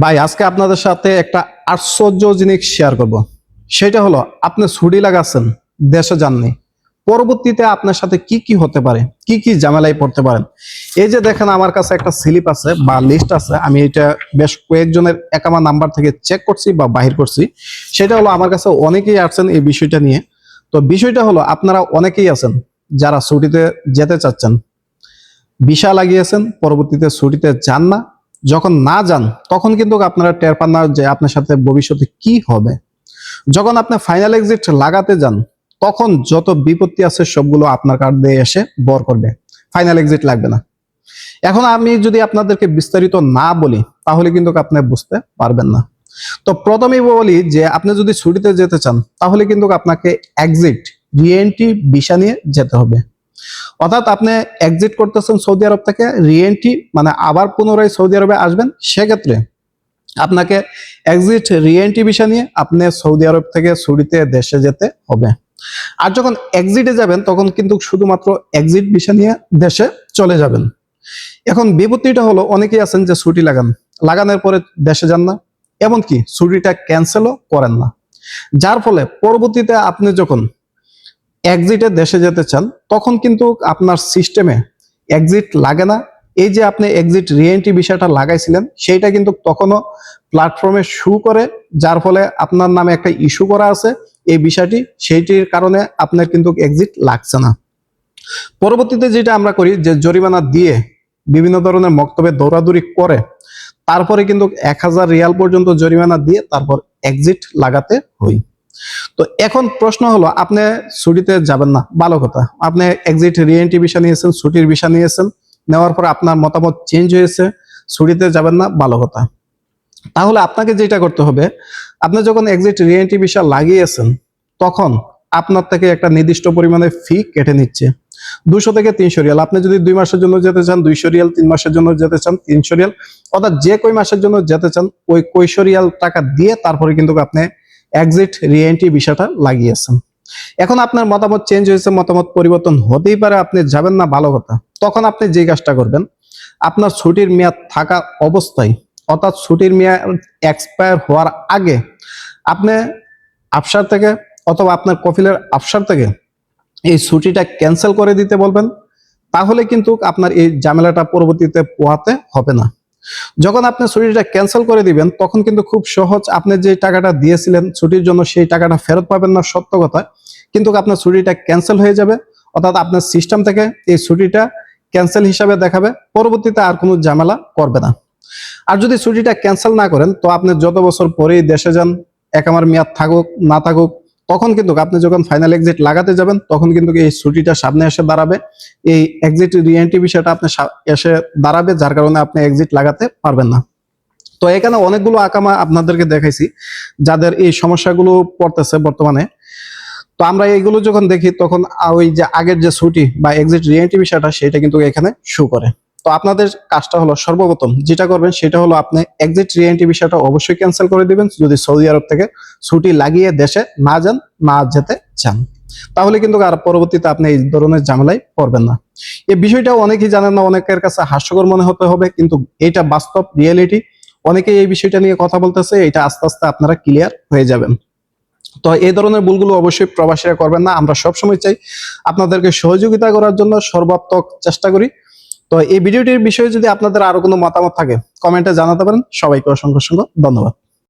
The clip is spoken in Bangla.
ভাই, আজকে আপনাদের সাথে একটা আশ্চর্য জিনিস শেয়ার করব। সেটা হলো, আপনি ছুটি লাগাচ্ছেন, দেশে যাননি। পরবর্তীতে আপনার সাথে কি কি হতে পারে, কি কি ঝামেলায় পড়তে পারেন? এই যে দেখেন, আমার কাছে একটা স্লিপ আছে বা লিস্ট আছে, আমি এটা বেশ কয়েকজনের একামা নাম্বার থেকে চেক করছি বা বাহির করছি। সেটা হলো, আমার কাছে অনেকেই আসছেন এই বিষয়টা নিয়ে। তো বিষয়টা হলো, আপনারা অনেকেই আছেন যারা ছুটিতে যেতে চাচ্ছেন। ভিসা লাগিয়েছেন, পরবর্তীতে ছুটিতে যান না। যখন না যান, তখন কিন্তু আপনারা টের পান না যে আপনার সাথে ভবিষ্যতে কি হবে। যখন আপনি ফাইনাল এক্সিট লাগাতে যান, তখন যত বিপত্তি আছে সবগুলো আপনার কার্ড দিয়ে এসে বর করবে। ফাইনাল এক্সিট লাগবে না। এখন আমি যদি আপনাদেরকে বিস্তারিত না বলি, তাহলে কিন্তু আপনি বুঝতে পারবেন না। তো প্রথমেই বলি যে, আপনি যদি ছুটিতে যেতে চান, তাহলে কিন্তু আপনাকে এক্সিট রিএনটি ভিসা নিয়ে যেতে হবে। অর্থাৎ আপনি এক্সিট করতেছেন সৌদি আরব থেকে রিএনটি মানে আবার পুনরায় সৌদি আরবে আসবেন, সেক্ষেত্রে আপনাকে এক্সিট রিএনটি ভিসা নিয়ে আপনি সৌদি আরব থেকে ছুটিতে দেশে যেতে হবে। আর যখন এক্সিটে যাবেন, তখন কিন্তু শুধুমাত্র এক্সিট ভিসা নিয়ে দেশে চলে যাবেন। এখন বিপত্তিটা হলো, অনেকেই আছেন যে ছুটি লাগান। লাগানোর পরে দেশে যান না, এমনকি ছুটিটা ক্যান্সেলও করেন না। যার ফলে পরবর্তীতে আপনি যখন এক্সিটে দেশে যেতে চান, তখন কিন্তু আপনার সিস্টেমে এক্সিট লাগে না। এই যে আপনি এক্সিট রিএন্ট্রি বিষয়টা লাগাইছিলেন, সেইটা কিন্তু তখনও প্ল্যাটফর্মে শু করে, যার ফলে আপনার নামে একটা ইস্যু করা আছে। এই বিষয়টি, সেইটির কারণে আপনার কিন্তু এক্সিট লাগছে না। পরবর্তীতে যেটা আমরা করি, যে জরিমানা দিয়ে বিভিন্ন ধরনের মক্তব্যে দৌড়াদৌড়ি করে, তারপরে কিন্তু এক হাজার রিয়াল পর্যন্ত জরিমানা দিয়ে তারপর এক্সিট লাগাতে হই তো এখন প্রশ্ন হলো, আপনি ছুটিতে যাবেন না, ভালো কথা। আপনি এক্সিট রিএন্ট্রি ভিসা নিয়েছেন, ছুটির ভিসা নিয়েছেন, নেওয়ার পর আপনার মতামত চেঞ্জ হয়েছে, ছুটিতে যাবেন না, ভালো কথা। তাহলে আপনাকে যেটা করতে হবে, আপনি যখন এক্সিট রিএন্ট্রি ভিসা লাগিয়েছেন, তখন আপনার থেকে একটা নির্দিষ্ট পরিমাণে ফি কেটে নিচ্ছে। দুশো থেকে তিনশো রিয়াল। আপনি যদি দুই মাসের জন্য যেতে চান, দুইশো রিয়াল, তিন মাসের জন্য যেতে চান, তিনশো রিয়াল, অর্থাৎ যে কই মাসের জন্য যেতে চান, ওই কৈশো রিয়াল টাকা দিয়ে তারপরে কিন্তু আপনি এক্সিট রিএন্ট্রি বিষয়টা লাগিয়েছেন। এখন আপনার মতামত চেঞ্জ হয়েছে, মতামত পরিবর্তন হতেই পারে, আপনি যাবেন না, ভালো কথা। তখন আপনি যে কাজটা করবেন, আপনার ছুটির মেয়াদ থাকা অবস্থায়, অর্থাৎ ছুটির মেয়াদ এক্সপায়ার হওয়ার আগে, আপনি আফসার থেকে অথবা আপনার কফিলের আফসার থেকে এই ছুটিটা ক্যান্সেল করে দিতে বলবেন। তাহলে কিন্তু আপনার এই ঝামেলাটা পরবর্তীতে পোহাতে হবে না। যখন আপনি ছুটিটা ক্যান্সেল করে দিবেন, তখন কিন্তু খুব সহজ আপনি যে টাকাটা দিয়েছিলেন ছুটির জন্য সেই টাকাটা ফেরত পাবেন না, সত্য কথা। কিন্তু আপনার ছুটিটা ক্যান্সেল হয়ে যাবে, অর্থাৎ আপনার সিস্টেম থেকে এই ছুটিটা ক্যান্সেল হিসাবে দেখাবে, পরবর্তীতে আর কোনো ঝামেলা করবে না। আর যদি ছুটিটা ক্যান্সেল না করেন, তো আপনি যত বছর পরেই দেশে যান একামার মেয়াদ থাকুক, না থাকুক তখন কিন্তু আপনি যখন ফাইনাল এক্সিট লাগাতে যাবেন, তখন কিন্তু এই ছুটিটা সামনে এসে দাঁড়াবে। এই এক্সিট রিএন্ট্রি বিষয়টা আপনি এসে দাঁড়াবে, যার কারণে আপনি এক্সিট লাগাতে পারবেন না। তো এখানে অনেকগুলো আকামা আপনাদেরকে দেখাইছি, যাদের এই সমস্যাগুলো পড়তেছে বর্তমানে। তো আমরা এইগুলো যখন দেখি, তখন ওই যে আগের যে ছুটি বা এক্সিট রিএন্ট্রি বিষয়টা, সেটা কিন্তু এখানে শো করে। তো আপনাদের কাজটা হলো সর্বপ্রথম যেটা করবেন, সেটা হলো আপনি এক্সিট রিএন্ট্রি বিষয়টা অবশ্যই ক্যান্সেল করে দিবেন, যদি সৌদি আরব থেকে ছুটি লাগিয়ে দেশে না যান, না যেতে চান। তাহলে কিন্তু আর পরবর্তীতে আপনি এই ধরনের ঝামেলায় পড়বেন না। এই বিষয়টা অনেকেই জানেন না, অনেকের কাছে হাস্যকর মনে হতে হবে, কিন্তু এটা বাস্তব রিয়েলিটি অনেকেই এই বিষয়টা নিয়ে কথা বলতেছে, এটা আস্তে আস্তে আপনারা ক্লিয়ার হয়ে যাবেন। তো এই ধরনের ভুলগুলো অবশ্যই প্রবাসীরা করবেন না। আমরা সবসময় চাই আপনাদেরকে সহযোগিতা করার জন্য সর্বাত্মক চেষ্টা করি। তো এই ভিডিওটির বিষয়ে যদি আপনাদের আরও কোনো মতামত থাকে কমেন্টে জানাতে পারেন। সবাইকে অসংখ্য অসংখ্য ধন্যবাদ।